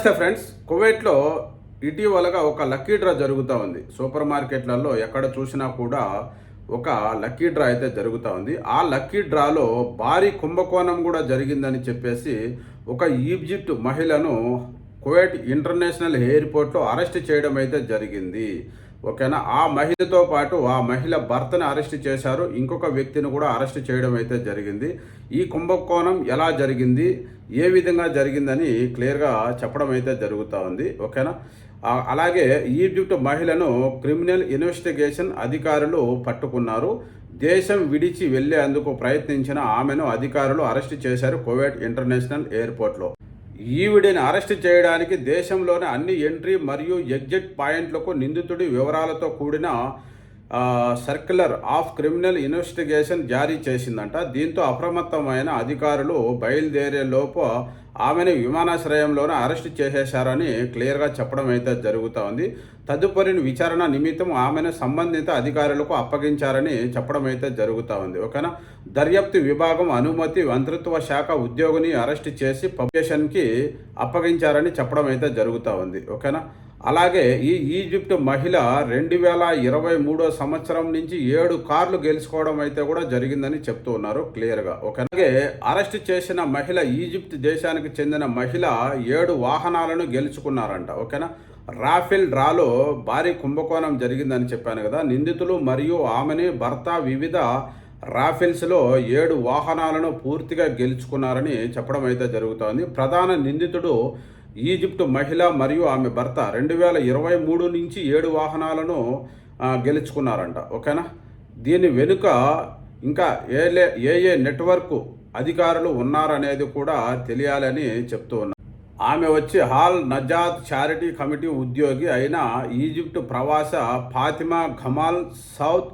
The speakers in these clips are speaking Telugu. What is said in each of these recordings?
నమస్తే ఫ్రెండ్స్. కువైట్లో ఇటీవలగా ఒక లక్కీ డ్రా జరుగుతూ ఉంది. సూపర్ మార్కెట్లలో ఎక్కడ చూసినా కూడా ఒక లక్కీ డ్రా అయితే జరుగుతూ ఉంది. ఆ లక్కీ డ్రాలో భారీ కుంభకోణం కూడా జరిగిందని చెప్పేసి ఒక ఈజిప్ట్ మహిళను కువైట్ ఇంటర్నేషనల్ ఎయిర్పోర్ట్లో అరెస్ట్ చేయడం అయితే జరిగింది. ఓకేనా? ఆ మహిళతో పాటు ఆ మహిళ భర్తను అరెస్ట్ చేశారు. ఇంకొక వ్యక్తిని కూడా అరెస్ట్ చేయడం అయితే జరిగింది. ఈ కుంభకోణం ఎలా జరిగింది? ఏ విధంగా జరిగిందని క్లియర్గా చెప్పడం అయితే జరుగుతూ ఉంది. ఓకేనా? అలాగే ఈజిప్ట్ మహిళను క్రిమినల్ ఇన్వెస్టిగేషన్ అధికారులు పట్టుకున్నారు. దేశం విడిచి వెళ్ళేందుకు ప్రయత్నించిన ఆమెను అధికారులు అరెస్ట్ చేశారు కువైట్ ఇంటర్నేషనల్ ఎయిర్పోర్ట్లో. ఈవిడిని అరెస్ట్ చేయడానికి దేశంలోని అన్ని ఎంట్రీ మరియు ఎగ్జిట్ పాయింట్లకు నిందితుడి వివరాలతో కూడిన సర్క్యులర్ ఆఫ్ క్రిమినల్ ఇన్వెస్టిగేషన్ జారీ చేసిందంట. దీంతో అప్రమత్తమైన అధికారులు బయలుదేరేలోపు ఆమెను విమానాశ్రయంలోనే అరెస్ట్ చేసేశారని క్లియర్గా చెప్పడం అయితే జరుగుతూ ఉంది. తదుపరి విచారణ నిమిత్తం ఆమెను సంబంధిత అధికారులకు అప్పగించారని చెప్పడం అయితే జరుగుతూ ఉంది. ఓకేనా? దర్యాప్తు విభాగం అనుమతి మంత్రిత్వ శాఖ ఉద్యోగిని అరెస్ట్ చేసి పబ్లికేషన్కి అప్పగించారని చెప్పడం అయితే జరుగుతూ ఉంది. ఓకేనా? అలాగే ఈ ఈజిప్ట్ మహిళ రెండు వేల ఇరవై మూడో సంవత్సరం నుంచి ఏడు కార్లు గెలుచుకోవడం అయితే కూడా జరిగిందని చెప్తూ ఉన్నారు క్లియర్గా. ఓకే. అలాగే అరెస్ట్ చేసిన మహిళ ఈజిప్ట్ దేశానికి చెందిన మహిళ ఏడు వాహనాలను గెలుచుకున్నారంట. ఓకేనా? రాఫెల్ డ్రాలో భారీ కుంభకోణం జరిగిందని చెప్పాను కదా. నిందితులు మరియు ఆమెని భర్త వివిధ రాఫెల్స్లో ఏడు వాహనాలను పూర్తిగా గెలుచుకున్నారని చెప్పడం అయితే జరుగుతోంది. ప్రధాన నిందితుడు ఈజిప్ట్ మహిళ మరియు ఆమె భర్త రెండు వేల ఇరవై మూడు నుంచి ఏడు వాహనాలను గెలుచుకున్నారంట. ఓకేనా? దీని వెనుక ఇంకా ఏ లే- ఏ ఏ నెట్వర్క్ అధికారులు ఉన్నారనేది కూడా తెలియాలని చెప్తూ ఉన్నారు ఆమె వచ్చి హాల్ నజాద్ చారిటీ కమిటీ ఉద్యోగి అయిన ఈజిప్ట్ ప్రవాస ఫాతిమా ఘమాల్ సౌత్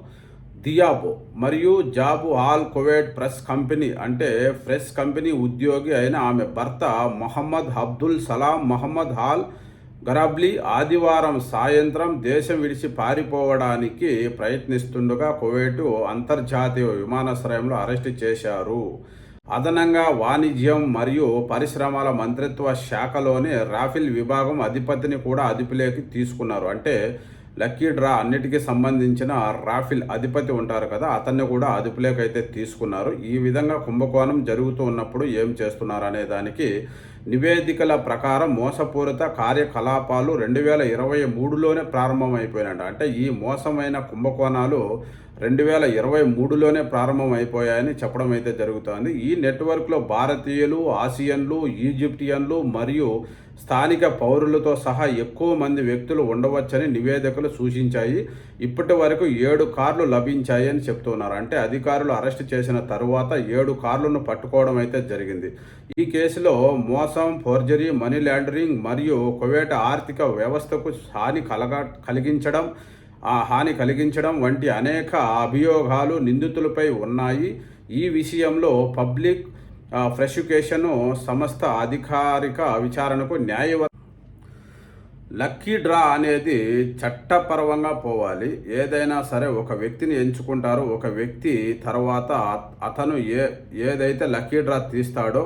దియాబో మరియు జాబు ఆల్ కువైట్ ప్రెస్ కంపెనీ అంటే ప్రెస్ కంపెనీ ఉద్యోగి అయిన ఆమె భర్త Mohammed Abdul Salam Mohammed Al Gharabli ఆదివారం సాయంత్రం దేశం విడిచి పారిపోవడానికి ప్రయత్నిస్తుండగా కువైటు అంతర్జాతీయ విమానాశ్రయంలో అరెస్ట్ చేశారు. అదనంగా వాణిజ్యం మరియు పరిశ్రమల మంత్రిత్వ శాఖలోని రాఫిల్ విభాగం అధిపతిని కూడా అదుపులోకి తీసుకున్నారు. అంటే లక్కీ డ్రా అన్నిటికీ సంబంధించిన రాఫిల్ అధిపతి ఉంటారు కదా అతన్ని కూడా అదుపులోకి అయితే తీసుకున్నారు. ఈ విధంగా కుంభకోణం జరుగుతూ ఉన్నప్పుడు ఏం చేస్తున్నారు అనే దానికి నివేదికల ప్రకారం మోసపూరిత కార్యకలాపాలు రెండు వేల ఇరవై మూడులోనే ప్రారంభమైపోయినట్టు అంటే ఈ మోసమైన కుంభకోణాలు రెండు వేల ఇరవై మూడులోనే ప్రారంభమైపోయాయని చెప్పడం అయితే జరుగుతోంది. ఈ నెట్వర్క్లో భారతీయులు ఆసియన్లు ఈజిప్టియన్లు మరియు స్థానిక పౌరులతో సహా ఎక్కువ మంది వ్యక్తులు ఉండవచ్చని నివేదికలు సూచించాయి. ఇప్పటి వరకు ఏడు కార్లు లభించాయి అని చెప్తున్నారు. అంటే అధికారులు అరెస్ట్ చేసిన తరువాత ఏడు కార్లను పట్టుకోవడం అయితే జరిగింది. ఈ కేసులో మోసం ఫోర్జరీ మనీ లాండరింగ్ మరియు కువేట ఆర్థిక వ్యవస్థకు హాని కలగ కలిగించడం ఆ హాని కలిగించడం వంటి అనేక అభియోగాలు నిందితులపై ఉన్నాయి. ఈ విషయంలో పబ్లిక్ ఆ, సంస్థ అధికారిక విచారణకు న్యాయవ లక్కీ డ్రా అనేది చట్టపరంగా పోవాలి. ఏదైనా సరే ఒక వ్యక్తిని ఎంచుకుంటారు. ఒక వ్యక్తి తర్వాత అతను ఏ ఏదైతే లక్కీ డ్రా తీస్తాడో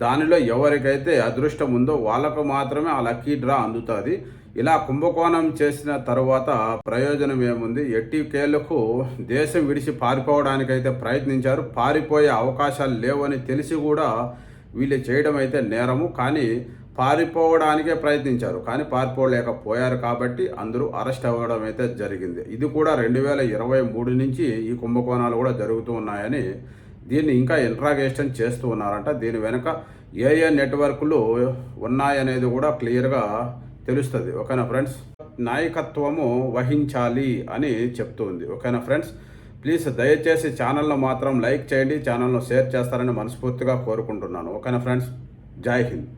దానిలో ఎవరికైతే అదృష్టం ఉందో వాళ్ళకు మాత్రమే ఆ లక్కీ డ్రా అందుతుంది. ఇలా కుంభకోణం చేసిన తర్వాత ప్రయోజనం ఏముంది? ఎట్టికేళ్ళకు దేశం విడిచి పారిపోవడానికైతే ప్రయత్నించారు. పారిపోయే అవకాశాలు లేవని తెలిసి కూడా వీళ్ళు చేయడం అయితే నేరము. కానీ పారిపోవడానికే ప్రయత్నించారు. కానీ పారిపోలేకపోయారు కాబట్టి అందరూ అరెస్ట్ అవ్వడం అయితే జరిగింది. ఇది కూడా రెండు వేల ఇరవై మూడు నుంచి ఈ కుంభకోణాలు కూడా జరుగుతూ ఉన్నాయని దీన్ని ఇంకా ఇంట్రాగేషన్ చేస్తూ ఉన్నారంట. దీని వెనుక ఏ ఏ నెట్వర్క్లు ఉన్నాయనేది కూడా క్లియర్గా తెలుస్తుంది. ఓకేనా ఫ్రెండ్స్? నాయకత్వము వహించాలి అని చెప్తుంది. ఓకేనా ఫ్రెండ్స్? ప్లీజ్ దయచేసి ఛానల్ను మాత్రం లైక్ చేయండి. ఛానల్ను షేర్ చేస్తారని మనస్ఫూర్తిగా కోరుకుంటున్నాను. ఓకేనా ఫ్రెండ్స్? జై హింద్.